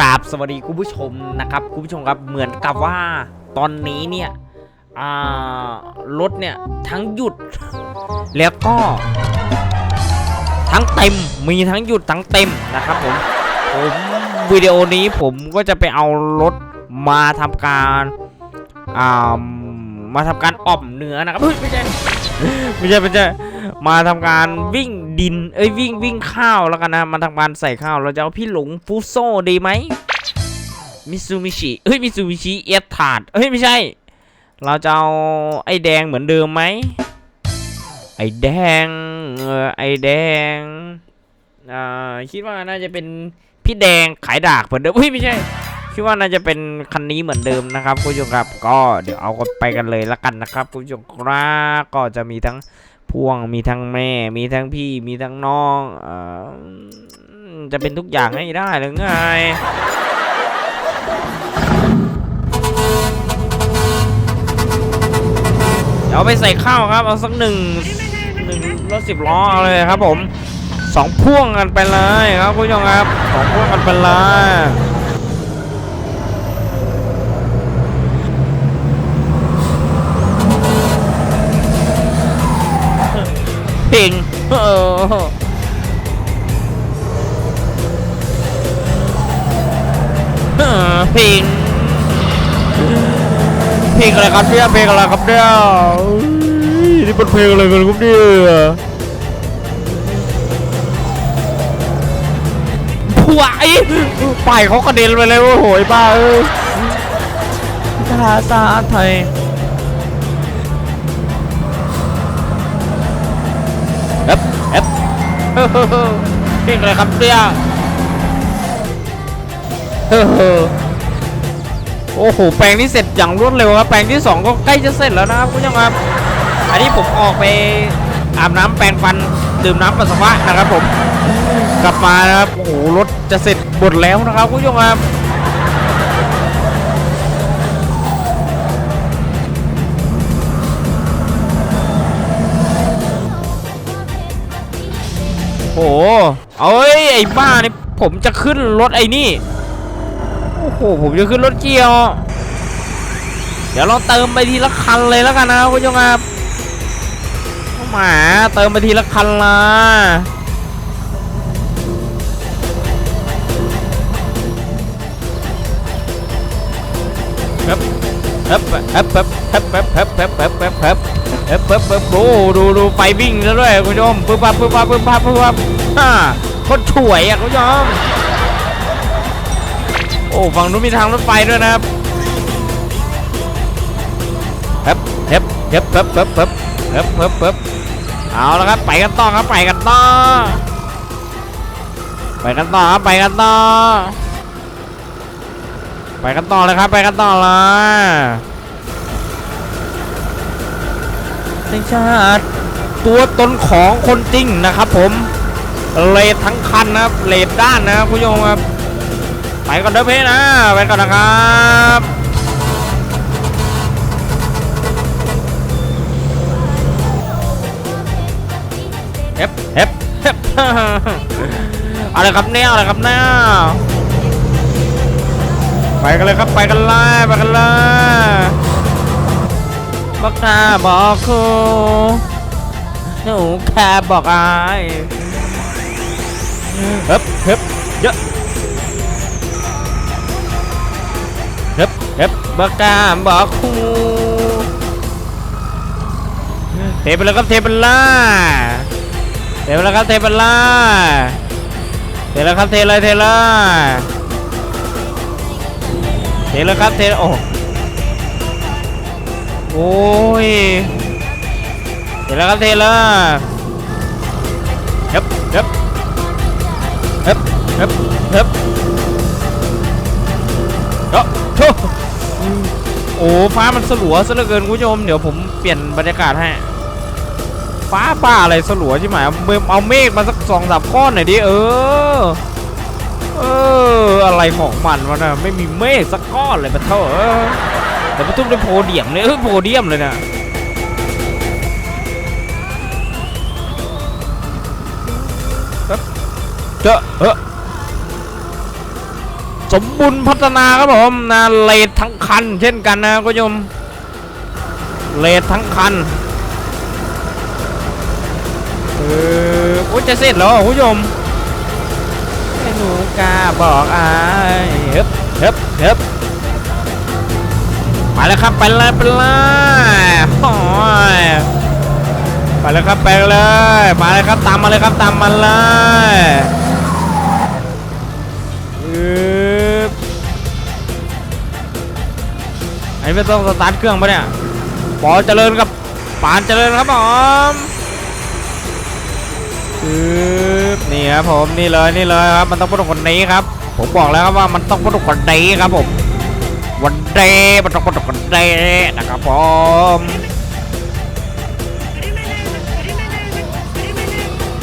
ราบสวัสดีคุณผู้ชมนะครับคุณผู้ชมครับเหมือนกับว่าตอนนี้เนี่ยรถเนี่ยทั้งหยุด แล้วก็ ทั้งเต็มมีทั้งหยุดทั้งเต็มนะครับผมผมวิดีโอนี้ผมก็จะไปเอารถมาทำการอ่ามาทำการอ่อมเนื้อนะครับไม่ใช่ไม่ใช่ไม่ใช่ มาทำการวิ่งดิน เอ้ยวิ่งวิ่งข้าวแล้วกันนะ มาทำการใส่ข้าว เราจะเอาพี่หลงฟูโซดีไหมมิซูมิชิเฮ้ยมิซูมิชิเอสถาดเฮ้ยไม่ใช่ เราจะเอาไอ้แดงเหมือนเดิมไหมไอ้แดงเออไอ้แดงอ่าคิดว่าน่าจะเป็นพี่แดงขายดากเหมือนเดิมเฮ้ยไม่ใช่คิดว่าน่าจะเป็นคันนี้เหมือนเดิมนะครับคุณผู้ชมครับ ก็เดี๋ยวเอาไปกันเลยละกันนะครับคุณผู้ชมครับก็จะมีทั้ง พ่วงมีทั้งแม่ มีทั้งพี่มีทั้งน้องอจะเป็นทุกอย่างให้ได้หรือไงเดี๋ยวเอาไปใส่ข้าวครับ เอาสักหนึ่งหนึ่งรถสิบล้อเอาเลยครับผมสองพ่วงกันไปเลยครับคุณผู้ชมครับสองพ่วงกันไปเลย เพลงเออเออเพลงเพลงอะไรครับเนี่ยเพลงอะไรครับเนี่ยนี่เป็นเพลงอะไรกันครับเนี่ยผัวไอ้ไปายเขากระเด็นไปเลยโอ้โหบ้าเอ้ยภาษาไทย เอ๊บเอ๊บเพลงอะไรครับเนี่ยเฮ้อโอ้โห แปลงนี้เสร็จอย่างรวดเร็วครับ แปลงที่ 2 ก็ใกล้จะเสร็จแล้วนะครับคุณผู้ชมครับ อันนี้ผมออกไปอาบน้ำแปรงฟันดื่มน้ำปัสสาวะนะครับผม กลับมานะครับ โอ้โห รถจะเสร็จหมดแล้วนะครับคุณผู้ชมครับ เอ้ยไอ้บ้าเนี่ยผมจะขึ้นรถไอ้นี่ โอ้โหผมจะขึ้นรถเกียว เดี๋ยวเราเติมไปทีละคันเลยแล้วกันนะคุณผู้ชมครับหมาเติมไปทีละคันละเฮ้บ เฮ้บเฮ้บเฮ้บเฮ้บเฮ้บเฮ้บเฮ้บเฮ้บเฮ้บเฮ้บเฮ้บเฮ้บเฮ้บโอ้ดูดูไฟวิ่งแล้วด้วยคุณผู้ชมปึ๊บปั๊บปึ๊บปั๊บปึ๊บปั๊บปึ๊บปั๊บฮ่าโคตรช่วยอะคุณผู้ชมโอ้ฝั่งนู้นมีทางรถไฟด้วยนะครับเฮ้บเฮ้บเฮ้บเฮ้บเฮ้บเฮ้บเฮ้บเฮ้บเฮ้บเอาละครับไปกันต่อครับไปกันต่อไปกันต่อครับไปกันต่อ ไปกันต่อเลยครับไปกันต่อเลยในชาติตัวตนของคนจริงนะครับผมเลดทั้งคันนะครับเลดด้านนะครับคุณผู้ชมครับไปก่อนเด้อพี่นะไปก่อนนะครับเฮ็บเฮ็บเฮ็บอะไรครับเนี่ยอะไรครับเนี่ย ไปกันเลยครับไปกันเลยไปกันเลยบอกหน้าบอกครูหนูแค่บอกอายเฮ็บเฮ็บเยอะเฮ็บเฮ็บบักกาบอกครูเทไปแล้วครับเทไปล่าเทไปแล้วครับเทไปล่าเทแล้วครับเทเลยเทเลย เทแล้วครับเทโอ้โอ้ยเทแล้วครับเทเลยเฮ็บเฮ็บเฮ็บเฮ็บเฮ็บเอ้าโธ่โอ้ฟ้ามันสลัวซะเหลือเกินคุณผู้ชมเดี๋ยวผมเปลี่ยนบรรยากาศให้ฟ้าป่าอะไรสลัวใช่ไหมเอาเมฆมาสักสองสามก้อนหน่อยดิเออ เอออะไรของมันวะนะไม่มีเมฆสักก้อนเลยปะเถอะแต่ประตูเป็นโพเดียมเลยเออโพเดียมเลยนะเจอเออสมบูรณ์พัฒนาครับผมนะเลดทั้งคัน เช่นกันนะคุณผู้ชมเลดทั้งคันเออโอ้จะเสร็จแล้วอะคุณผู้ชม หนูกล้าบอกอายเฮ้บเฮ้บเฮ้บไปแล้วครับไปเลยไปเลยโอ้ยไปเลยครับไปเลยมาเลยครับตามมาเลยครับตามมาเลยไอ้ไม่ต้องสตาร์ทเครื่องปะเนี่ยปอเจริญกับปานเจริญครับผมอึ๊บ นี่ครับผมนี่เลยนี่เลยครับมันต้องเป็นคนนี้ครับ ผมบอกแล้วครับว่ามันต้องเป็นคนนี้ครับผมวันเดย์มันต้องเป็นคนเดย์นะครับผม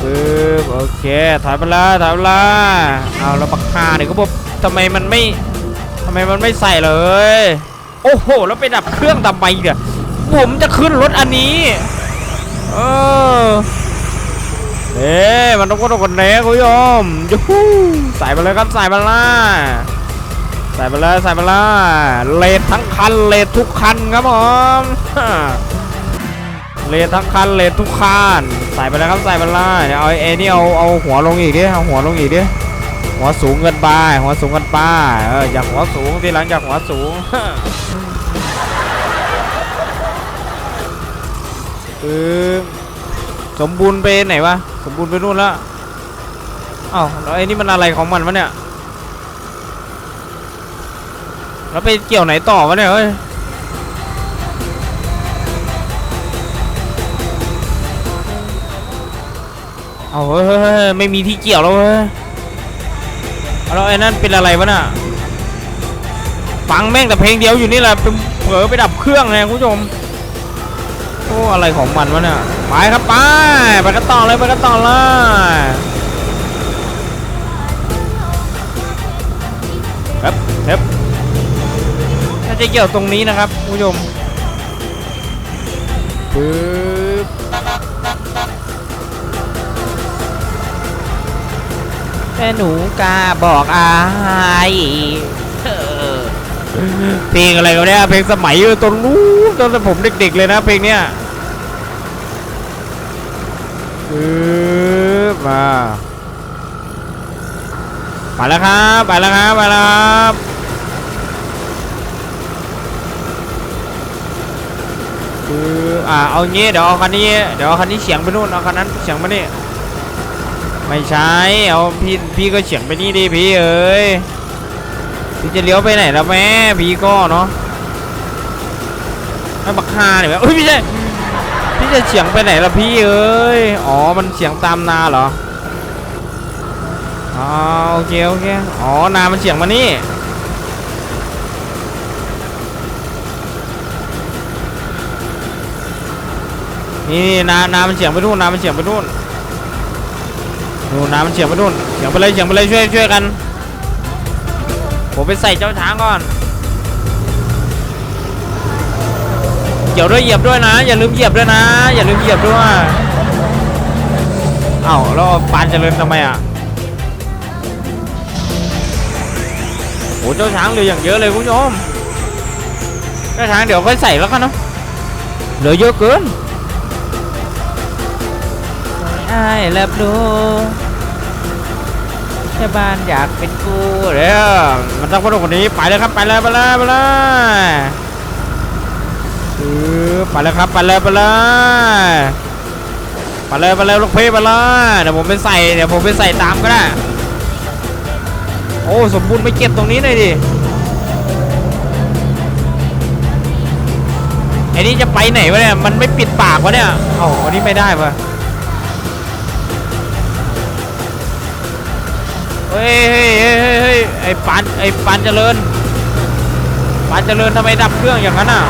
ปึ๊บโอเคถอยไปเลยถอยไปเลยเอาแล้วปักคาเนี่ยก็บอกทำไมมันไม่ทำไมมันไม่ใส่เลย โอ้โห แล้วไปดับเครื่องทำไมเนี่ยผมจะขึ้นรถอันนี้ เออ เอ๊มันต้องก็ต้องคนเนี้คุณผู้ชมยูฮูใส่ไปเลยครับใส่ไปลยใส่ไปเลยใส่ไปลยเลททั้งคันเลททุกคันครับผมเลททั้งคันเลททุกคันใส่ไปแล้วครับใส่ไปลยเดี๋ยวเอาไอ้นี่เอาเอาหัวลงอีกดิเอาหัวลงอีกดิหัวสูงเกินไปหัวสูงเกินไปเอออยากหัวสูงทีหลังอยากหัวสูงปึ๊บสมบูรณ์ไปไหนวะ สมบูรณ์ไปนู่นแล้วอ้าวแล้วไอ้นี่มันอะไรของมันวะเนี่ย แล้วไปเกี่ยวไหนต่อวะเนี่ยเฮ้ยเอาเฮ้ยเฮ้ยไม่มีที่เกี่ยวแล้วเว้ยแล้วไอ้นั่นเป็นอะไรวะน่ะฟังแม่งแต่เพลงเดียวอยู่นี่แหละเป็นเผลอไปดับเครื่องเลยคุณผู้ชม โอ้อะไรของมันวะเนี่ยไปครับไปไปกันต่อเลยไปกันต่อเลยครับครับน่าจะเกี่ยวตรงนี้นะครับคุณผู้ชมปึ๊บแต่หนูกล้าบอกอายเออ เพลงอะไรกันเนี่ยเพลงสมัยตอนนู้นตอนผมเด็กๆเลยนะเพลงเนี้ยปึ๊บมาไปแล้วครับไปแล้วครับไปแล้วครับคืออ่าเอางี้เดี๋ยวเอาคันนี้เดี๋ยวเอาคันนี้เฉียงไปนู่นเอาคันนั้นเฉียงมานี่ไม่ใช่เอาพี่พี่ก็เฉียงไปนี่ดิพี่เอ้ย พี่จะเลี้ยวไปไหนแล้วแม่พี่ก็เนาะไม่บักฮาเนี่ยเอ้ยไม่ใช่พี่จะเฉียงไปไหนล่ะพี่เอ้ยอ๋อมันเฉียงตามนาเหรออ๋อโอเคโอเคอ๋อนามันเฉียงมานี่นี่นานามันเฉียงไปนู่นนามันเฉียงไปนู่นนู่นน้ำมันเฉียงไปนู่นเฉียงไปเลยเฉียงไปเลยช่วยช่วยกัน ผมไปใส่เจ้าช้างก่อน เกี่ยวด้วยเหยียบด้วยนะ อย่าลืมเหยียบด้วยนะ อย่าลืมเหยียบด้วยเอ้าแล้วปานเจริญทำไมอะโหเจ้าช้างเหลืออย่างเยอะเลยคุณผู้ชมเจ้าช้างเดี๋ยวค่อยใส่แล้วกันเนาะเหลือเยอะเกินไอ้ายรับ รู้แค่บ้านอยากเป็นกูเด้อมันต้องคนคนนี้ไปเลยครับไปเลยไปเลยไปเลยเออไปเลยครับไปเลยไปเลยไปเลยไปเลยลูกพี่ไปเลยเดี๋ยวผมไปใส่เดี๋ยวผมไปใส่ตามก็ได้โอ้สมบูรณ์ไปเก็บตรงนี้หน่อยดิไอ้นี่จะไปไหนวะเนี่ยมันไม่ปิดปากวะเนี่ยเอ้อันนี้ไม่ได้ปะ เฮ้ยเฮ้ยเฮ้ยเฮ้ยไอ้ปานไอ้ปานเจริญปานเจริญทำไมดับเครื่องอย่างนั้นอะ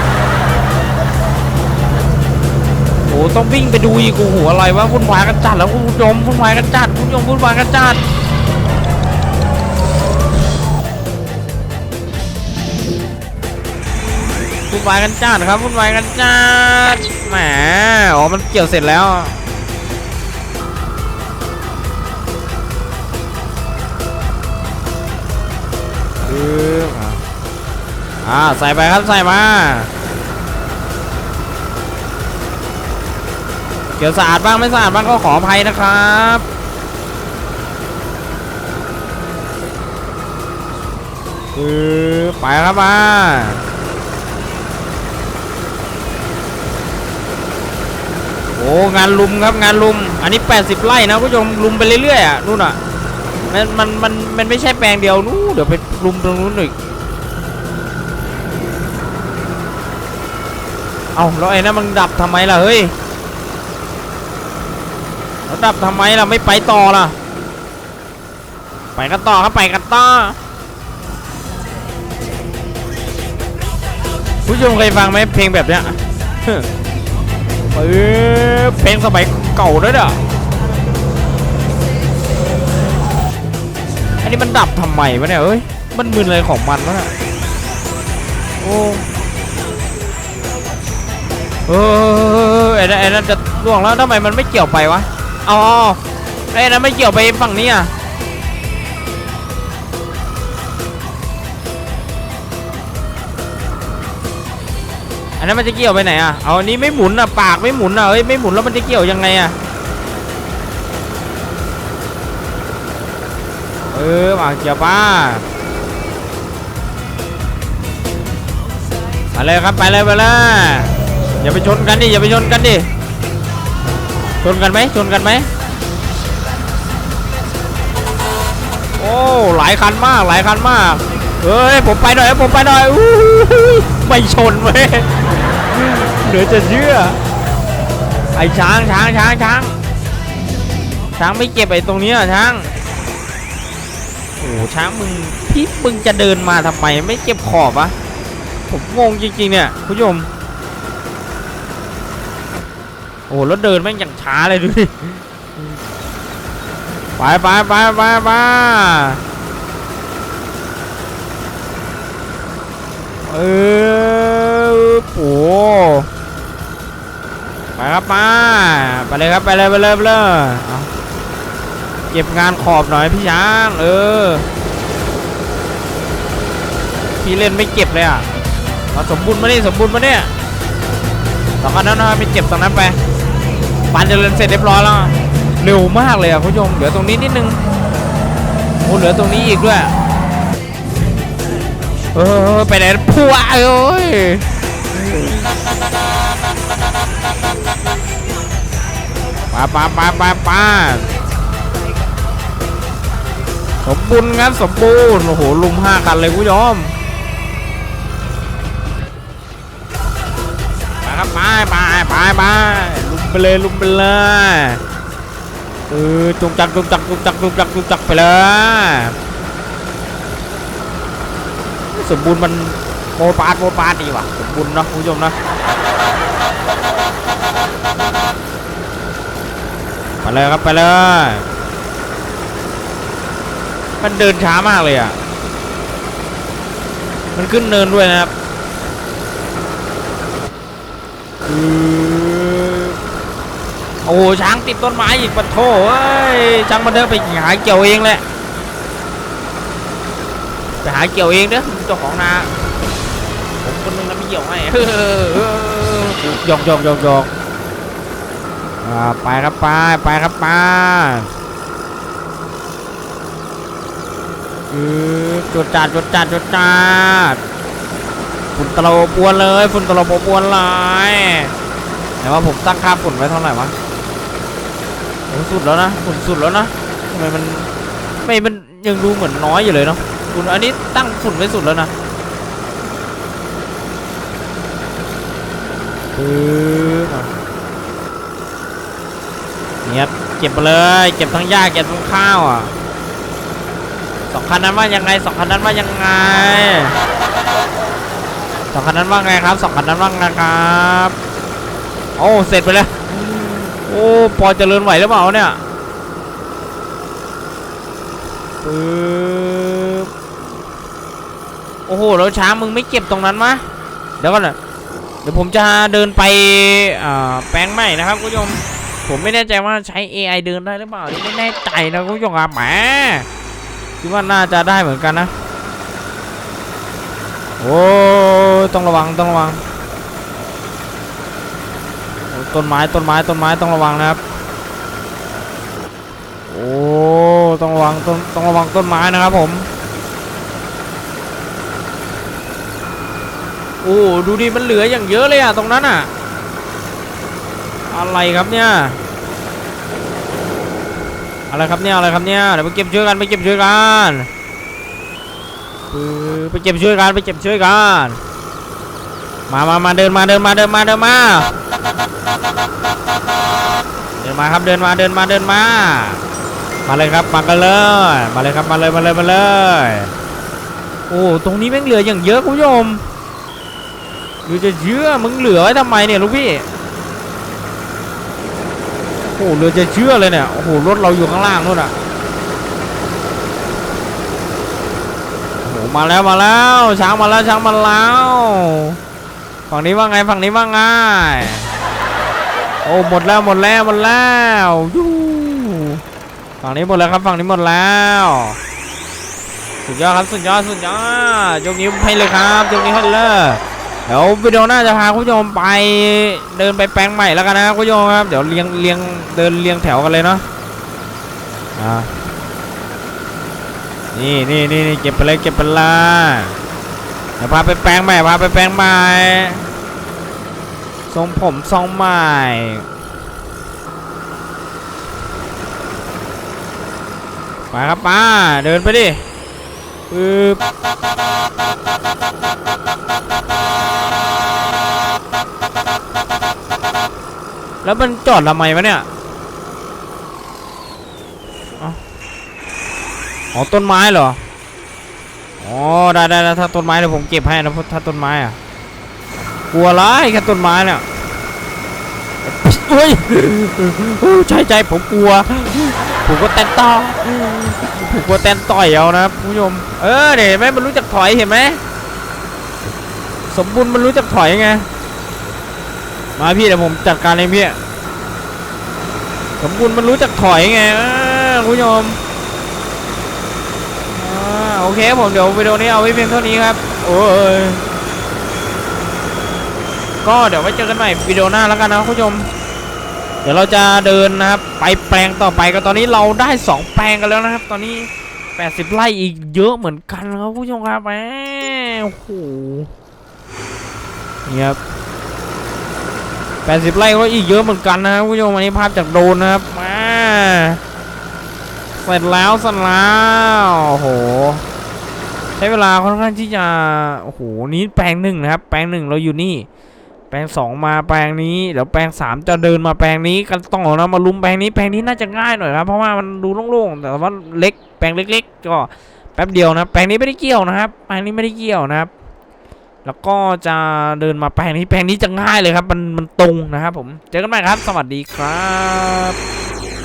โอ้ต้องวิ่งไปดูอีกโอ้โหอะไรวะวุ่นวายกันจัดแล้วคุณผู้ชมวุ่นวายกันจัดคุณผู้ชมวุ่นวายกันจัดวุ่นวายกันจัดครับวุ่นวายกันจัดแหมอ๋อมันเกี่ยวเสร็จแล้ว ปึ๊บอะอ่าใส่ไปครับใส่มาเกี่ยวสะอาดบ้างไม่สะอาดบ้างก็ขออภัยนะครับคือไปครับมาโอ้งานลุมครับงานลุม อันนี้ 80 ไร่นะผู้ชมลุมไปเรื่อยๆอะนู่นอะ มันมันมันมันไม่ใช่แปลงเดียวนู้เดี๋ยวไปลุมตรงนู้นอีกเอาแล้วไอ้นั่นมันดับทำไมล่ะเฮ้ยแล้วดับทำไมล่ะไม่ไปต่อล่ะ ไปกันต่อครับไปกันต่อผู้ชมเคยฟังไหมเพลงแบบเนี้ยเออเพลงสมัยเก่าด้วยเด้อ มันดับทำไมวะเนี่ยเอ้ย มันมึนอะไรของมันวะเนี่ยโอ้เออไอ้นั่นไอ้นั่นจะล่วงแล้วทำไมมันไม่เกี่ยวไปวะอ๋อไอ้นั้นไม่เกี่ยวไปฝั่งนี้อะอันนั้นมันจะเกี่ยวไปไหนอะ เอาอันนี้ไม่หมุนอะ ปากไม่หมุนอะเอ้ย ไม่หมุนแล้วมันจะเกี่ยวยังไงอะ เออมาเกี่ยวป้าไปเลยครับไปเลยไปเลยอย่าไปชนกันดิอย่าไปชนกันดิชนกันไหมชนกันไหมโอ้หลายคันมากหลายคันมากเฮ้ยผมไปหน่อยผมไปหน่อยอู้หูไม่ชนเว้ยเหลือจะเชื่อไอ้ช้างช้างช้างช้างช้างไม่เก็บไอ้ตรงนี้ยช้าง โอ้ช้างมึงพี่มึงจะเดินมาทำไมไม่เก็บขอบวะผมงงจริงๆเนี่ยคุณผู้ชมโอ้แล้วเดินแม่งอย่างช้าเลยดูดิไปไปไปไปไปเออโอ้ไปครับมาไปเลยครับไปเลยไปเลยไปเลย เก็บงานขอบหน่อยพี่ช้างเออ พี่เล่นไม่เก็บเลยอะเอาสมบูรณ์มาเนี่สมบูรณ์มาเนี่ยสองคันนั้นนะไม่เก็บตรงนั้นไปปานจะเจริญเสร็จเรียบร้อยแล้วเร็วมากเลยอะคุณผู้ชมเหลือตรงนี้นิดนึงโอ้เหลือตรงนี้อีกด้วยเออไปไหนพัวเอ้ยปาปาปาปาปา สมบูรณ์ครับสมบูรณ์โอ้โหลุมห้าคันเลยคุณผู้ชมไปครับไปไปไปไปลุมไปเลยลุมไปเลยเออจุกจักจุกจักจุกจักจุกจักจุกจักไปเลยสมบูรณ์มันโมปาดโมปาดดีว่ะสมบูรณ์เนาะคุณผู้ชมนะไปเลยครับไปเลย มันเดินช้ามากเลยอะ มันขึ้นเนินด้วยนะครับคือโอ้โหช้างติดต้นไม้อีกปะโถเอ้ยช้างมันเดินไปหาเกี่ยวเองแหละไปหาเกี่ยวเองเด้อเจ้าของนาผมคนนึงนะไม่เกี่ยวให้ยอกยอกยอกยอกไปครับไปไปครับไป คือจดจัดจดจัดจดจัดฝุ่นตลบปวนเลยฝุ่นตลบปวนเลยแต่ว่าผมตั้งค่าฝุ่นไว้เท่าไหร่วะโอ้สุดแล้วนะฝุ่นสุดแล้วนะทำไมมันไม่มันยังดูเหมือนน้อยอยู่เลยเนาะฝุ่นอันนี้ตั้งฝุ่นไว้สุดแล้วนะปึ๊บอะเนี่ยเก็บไปเลย เก็บทั้งหญ้าเก็บทั้งข้าวอะ สองคันนั้นว่ายังไงสองคันนั้นว่ายังไงสองคันนั้นว่าไงครับสองคันนั้นว่าไงครับโอ้เสร็จไปแล้วโอ้พอเจริญไหวหรือเปล่าเนี่ยปึ๊บโอ้โหแล้วช้างมึงไม่เก็บตรงนั้นมะเดี๋ยวก่อนนะเดี๋ยวผมจะเดินไปแปลงใหม่นะครับคุณผู้ชมผมไม่แน่ใจว่าใช้ AI เดินได้หรือเปล่าไม่แน่ใจนะคุณผู้ชมครับแหม คิดว่าน่าจะได้เหมือนกันนะ โอ้ต้องระวังต้องระวังต้นไม้ต้นไม้ต้นไม้ต้องระวังนะครับ โอ้ต้องระวังต้องต้องระวังต้นไม้นะครับผม โอ้ดูดิมันเหลืออย่างเยอะเลยอะตรงนั้นอะอะไรครับเนี่ย อะไรครับเนี่ยอะไรครับเนี่ยเดี๋ยวไปเก็บช่วยกันไปเก็บช่วยกันไปเก็บช่วยกันไปเก็บช่วยกันมามามาเดินมาเดินมาเดินมาเดินมาเดินมาครับเดินมาเดินมาเดินมา มาเลยครับมากันเลยมาเลยครับมาเลยมาเลยมาเลยโอ้ตรงนี้แม่งเหลืออย่างเยอะคุณผู้ชมดูจะเชื่อมึงเหลือไว้ทำไมเนี่ยลูกพี่ หเรือจะเชื่อเลยเนี่ย โอ้โห รถเราอยู่ข้างล่างนู่นอะ โอ้โห มาแล้วมาแล้ว ช้างมาแล้วช้างมาแล้ว ฝั่งนี้ว่าไงฝั่งนี้ว่าไง โอ้หมดแล้วหมดแล้วหมดแล้วยูฝั่งนี้หมดแล้วครับฝั่งนี้หมดแล้ว สุดยอดครับสุดยอดสุดยอดยกนิ้วให้เลยครับยกนิ้วให้เลย เดี๋ยววิดีโอหน้าจะพาคุณผู้ชมไปเดินไปแปลงใหม่แล้วกันนะครับคุณผู้ชมครับเดี๋ยวเรียงเรียงเดินเรียงแถวกันเลยเนาะอ่านี่นี่นี่นี่เก็บไปเลยเก็บไปลยเดี๋ยวพาไปแปลงใหม่พาไปแปลงใหม่ทรงผมทรงใหม่ไปครับป้าเดินไปดิปึ๊บ แล้วมันจอดทำไมวะเนี่ยอ๋อต้นไม้เหรอ อ๋อได้ได้ถ้าต้นไม้เดี๋ยวผมเก็บให้นะถ้าต้นไม้อะ กลัวไรแค่ต้นไม้เนี่ยเฮ้ยใช่ใช่ผมกลัว ผมก็แตนต่อผมก็แตนต่อยเอานะครับคุณผู้ชม เออเนี่ยเห็นไหมมันรู้จักถอยเห็นไหม สมบูรณ์มันรู้จักถอยไง มาพี่เดี๋ยวผมจัดการเองพี่สมบูรณ์มันรู้จักถอยไงคุณผู้ชมอโอเคผมเดี๋ยววิดีโอนี้เอาไว้เพียงเท่านี้ครับ โอ้ย ก็เดี๋ยวไว้เจอกันใหม่วิดีโอหน้าแล้วกันนะคุณผู้ชม เดี๋ยวเราจะเดินนะครับ ไปแปลงต่อไปกันตอนนี้เราได้ 2 แปลงกันแล้วนะครับ ตอนนี้ 80 ไร่อีกเยอะเหมือนกันครับคุณผู้ชมครับแหมโอ้โหนี่ครับ 80 ไร่ก็อีกเยอะเหมือนกันนะครับคุณผู้ชมอันนี้ภาพจากโดนนะครับมาเสร็จแล้วสร็จแล้วโอ้โหใช้เวลาค่อนข้างที่จะโอ้โหนี้แปลงหนึ่งนะครับ แปลงหนึ่งเราอยู่นี่ แปลงสองมาแปลงนี้เดี๋ยวแปลงสามจะเดินมาแปลงนี้กันต้องเอานะมาลุมแปลงนี้แปลงนี้น่าจะง่ายหน่อยครับเพราะว่ามันดูโล่งๆแต่ว่าเล็ก แปลงเล็ก ๆ ก็แป๊บเดียวนะ แปลงนี้ไม่ได้เกี่ยวนะครับแปลงนี้ไม่ได้เกี่ยวนะครับ แล้วก็จะเดินมาแปลงนี้แปลงนี้จะง่ายเลยครับ มันมันตรงนะครับผม เจอกันใหม่ครับ สวัสดีครับ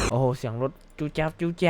โอ้โห เสียงรถจูแจ๊บจูแจ๊บ